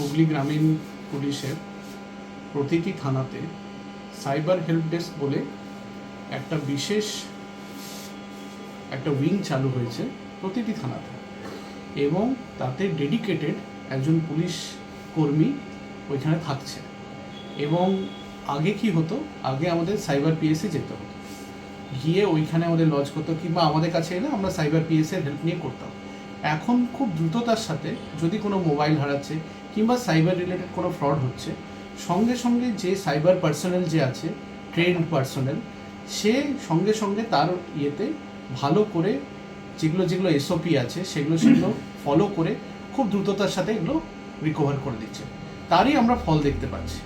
হুগলি গ্রামীণ পুলিশের প্রতিটি থানাতে সাইবার হেল্প ডেস্ক বলে একটা বিশেষ একটা উইং চালু হয়েছে প্রতিটি থানাতে। এবং তাতে ডেডিকেটেড একজন পুলিশ কর্মী ওইখানে থাকছে। এবং আগে কি হতো? আগে আমাদের সাইবার পিএসে যেতে হতো। গিয়ে ওইখানে আমাদের লজ করতো কিংবা আমাদের কাছে এলে আমরা সাইবার পিএসের হেল্প নিয়ে করতাম। এখন খুব দ্রুততার সাথে যদি কোনো মোবাইল হারাচ্ছে কিংবা সাইবার রিলেটেড কোনো ফ্রড হচ্ছে সঙ্গে সঙ্গে যে সাইবার পার্সোনাল যে আছে ট্রেন্ড পার্সোনাল সে সঙ্গে সঙ্গে তার ইয়েতে ভালো করে যেগুলো যেগুলো এসওপি আছে সেগুলো সেগুলো ফলো করে খুব দ্রুততার সাথে এগুলো রিকভার করে দিচ্ছে। তারই আমরা ফল দেখতে পাচ্ছি।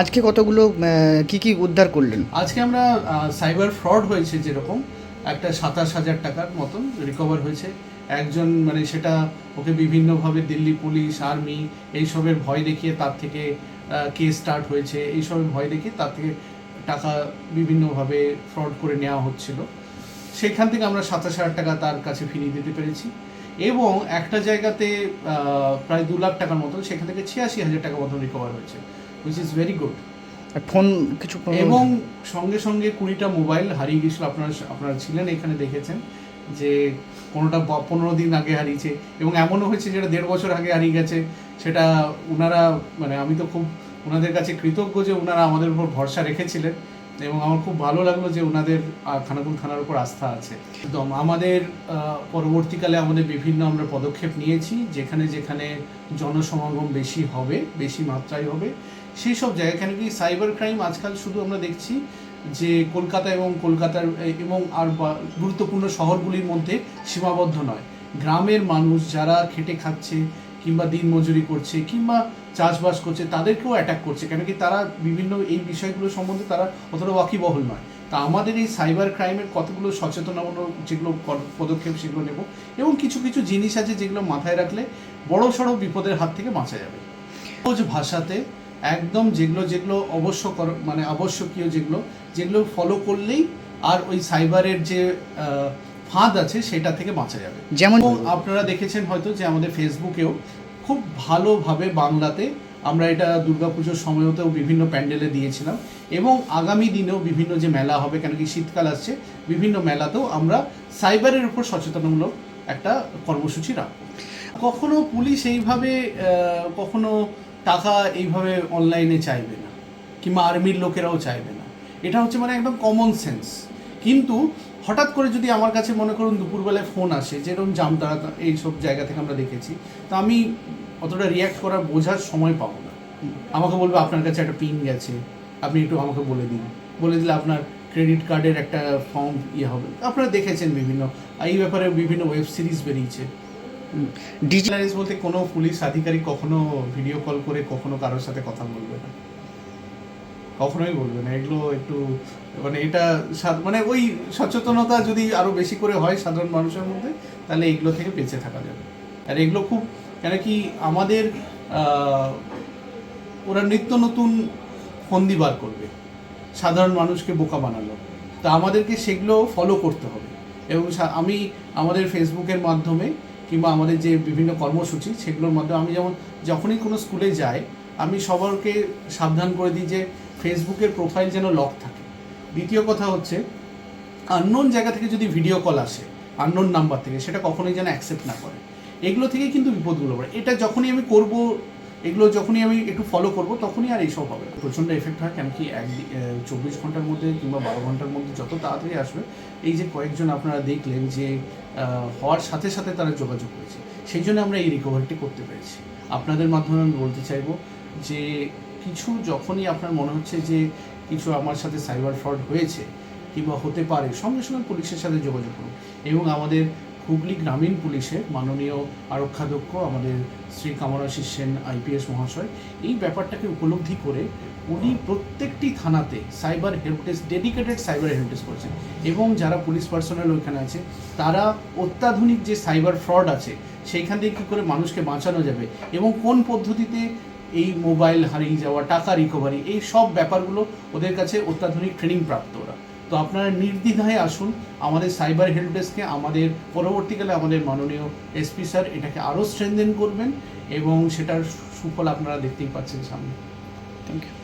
আজকে কতগুলো কি কি উদ্ধার করলেন? আজকে আমরা সাইবার ফ্রড হয়েছে যেরকম একটা সাতাশ হাজার টাকার মতন রিকভার হয়েছে। একজন মানে সেটা ওকে বিভিন্নভাবে দিল্লি পুলিশ আর্মি এইসবের ভয় দেখিয়ে তার থেকে কেস স্টার্ট হয়েছে। এইসবের ভয় দেখিয়ে তার থেকে টাকা বিভিন্নভাবে ফ্রড করে নেওয়া হচ্ছিল। সেখান থেকে আমরা সাতাশ হাজার টাকা তার কাছে ফিরিয়ে দিতে পেরেছি। এবং একটা জায়গাতে আহ, প্রায় দু লাখ টাকার মতন সেখান থেকে ছিয়াশি হাজার টাকা মতন রিকভার হয়েছে which is very good phone কিছু এবং সঙ্গে সঙ্গে কুড়িটা মোবাইল হারিয়ে গেছিল আপনারা আপনারা ছিলেন এখানে দেখেছেন। যে কোনোটা পনেরো দিন আগে হারিয়েছে এবং এমনও হয়েছে যেটা দেড় বছর আগে হারিয়ে গেছে, সেটা ওনারা মানে আমি তো খুব ওনাদের কাছে কৃতজ্ঞ যে ওনারা আমাদের উপর ভরসা রেখেছিলেন এবং আমার খুব ভালো লাগল যে ওনাদের খানাকুল থানার উপর আস্থা আছে। একদম, আমাদের পরবর্তীকালে আমাদের বিভিন্ন আমরা পদক্ষেপ নিয়েছি, যেখানে যেখানে জনসমাগম বেশি হবে, বেশি মাত্রায় হবে, সেই সব জায়গায়। কেন কি সাইবার ক্রাইম আজকাল শুধু আমরা দেখছি যে কলকাতা এবং কলকাতার এবং আর গুরুত্বপূর্ণ শহরগুলির মধ্যে সীমাবদ্ধ নয়। গ্রামের মানুষ যারা খেটে খাচ্ছে কিংবা দিন মজুরি করছে কিংবা চাষবাস করছে, তাদেরকেও অ্যাটাক করছে। কেন কি তারা বিভিন্ন এই বিষয়গুলো সম্বন্ধে তারা অতটা ওয়াকিবহল নয়। তা আমাদের এই সাইবার ক্রাইমের কতগুলো সচেতনামূলক যেগুলো পদক্ষেপ সেগুলো নেব এবং কিছু কিছু জিনিস আছে যেগুলো মাথায় রাখলে বড় সড়ো বিপদের হাত থেকে বাঁচা যাবে। সহজ ভাষাতে একদম যেগুলো যেগুলো অবশ্য মানে আবশ্যকীয় যেগুলো যেগুলো ফলো করলেই আর ওই সাইবারের যে ফাঁদ আছে সেটা থেকে বাঁচা যাবে। যেমন আপনারা দেখেছেন হয়তো যে আমাদের ফেসবুকেও খুব ভালোভাবে বাংলাতে আমরা এটা দুর্গাপুজোর সময়তেও বিভিন্ন প্যান্ডেলে দিয়েছিলাম এবং আগামী দিনেও বিভিন্ন যে মেলা হবে কেন কি শীতকাল আসছে বিভিন্ন মেলাতেও আমরা সাইবারের উপর সচেতনমূলক একটা কর্মসূচি রাখব। কখনো পুলিশ এইভাবে কখনো টাকা এইভাবে অনলাইনে চাইবে না, কিংবা আর্মির লোকেরাও চাইবে না। এটা হচ্ছে মানে একদম কমন সেন্স কিন্তু হঠাৎ করে যদি আমার কাছে মনে করুন দুপুরবেলায় ফোন আসে, যেরকম জামতারা এইসব জায়গা থেকে আমরা দেখেছি, তো আমি অতটা রিয়াক্ট করার বোঝার সময় পাবো না। আমাকে বলবে, আপনার কাছে একটা পিন গেছে, আপনি একটু আমাকে বলে দিন। বলে দিলে আপনার ক্রেডিট কার্ডের একটা ফর্ম ইয়ে হবে। আপনারা দেখেছেন বিভিন্ন, এই ব্যাপারে বিভিন্ন ওয়েব সিরিজ বেরিয়েছে। ডিজিটালাইজ বলতে কোনো পুলিশ আধিকারিক কখনো ভিডিও কল করে কখনো কারোর সাথে কথা বলবে না। কখনোই বলবে না। এগুলো একটু মানে এটা মানে ওই সচেতনতা যদি আরও বেশি করে হয় সাধারণ মানুষের মধ্যে, তাহলে এগুলো থেকে বেঁচে থাকা যাবে। আর এগুলো খুব কেন কি আমাদের ওরা নিত্য নতুন ফন্দি বার করবে। সাধারণ মানুষকে বোকা বানালো। তা আমাদেরকে সেগুলো ফলো করতে হবে। এবং আমি আমাদের ফেসবুকের মাধ্যমে কিংবা আমাদের যে বিভিন্ন কর্মসূচি, সেগুলোর মাধ্যমে আমি যেমন যখনই কোনো স্কুলে যাই, আমি সবারকে সাবধান করে দিই যে ফেসবুকের প্রোফাইল যেন লক থাকে। দ্বিতীয় কথা হচ্ছে আননোন জায়গা থেকে যদি ভিডিও কল আসে আননোন নাম্বার থেকে, সেটা কখনোই যেন অ্যাকসেপ্ট না করে। এগুলো থেকেই কিন্তু বিপদগুলো পড়ে। এটা যখনই আমি করব, এগুলো যখনই আমি একটু ফলো করব, তখনই আর এইসব হবে প্রচণ্ড এফেক্ট হয়, কেন কি এক চব্বিশ ঘণ্টার মধ্যে কিংবা বারো ঘণ্টার মধ্যে যত তাড়াতাড়ি আসবে, এই যে কয়েকজন আপনারা দেখলেন যে হওয়ার সাথে সাথে তারা যোগাযোগ করেছে। সেই জন্য আমরা এই রিকভারিটি করতে পেরেছি। আপনাদের মাধ্যমে আমি বলতে চাইব যে, কিছু যখনই আপনার মনে হচ্ছে যে, কিছু আমার সাথে সাইবার ফ্রড হয়েছে কিংবা হতে পারে, সঙ্গে সঙ্গে পুলিশের সাথে যোগাযোগ করুন এবং আমাদের হুগলি গ্রামীণ পুলিশের মাননীয় আরক্ষাধ্যক্ষ আমাদের শ্রী কামরাশিস সেন, আইপিএস মহাশয়, এই ব্যাপারটাকে উপলব্ধি করে উনি প্রত্যেকটি থানাতে cyber helpdesk dedicated cyber helpdesk করেছেন। এবং যারা পুলিশ পার্সোনাল ওইখানে আছে, তারা অত্যাধুনিক যে সাইবার ফ্রড আছে, সেইখান থেকে কী করে মানুষকে বাঁচানো যাবে? এবং কোন পদ্ধতিতে এই মোবাইল হারিয়ে যাওয়া, টাকা রিকভারি এই সব ব্যাপারগুলো ওদের কাছে অত্যাধুনিক ট্রেনিং প্রাপ্ত ওরা। তো আপনারা নির্দ্বিধায় আসুন, আমাদের সাইবার হেল্প ডেস্কে, আমাদের পরবর্তীকালে আমাদের মাননীয় এসপি স্যার এটাকে আরও স্ট্রেনদেন করবেন এবং সেটার সুফল আপনারা দেখতেই পাচ্ছেন সামনে। Thank you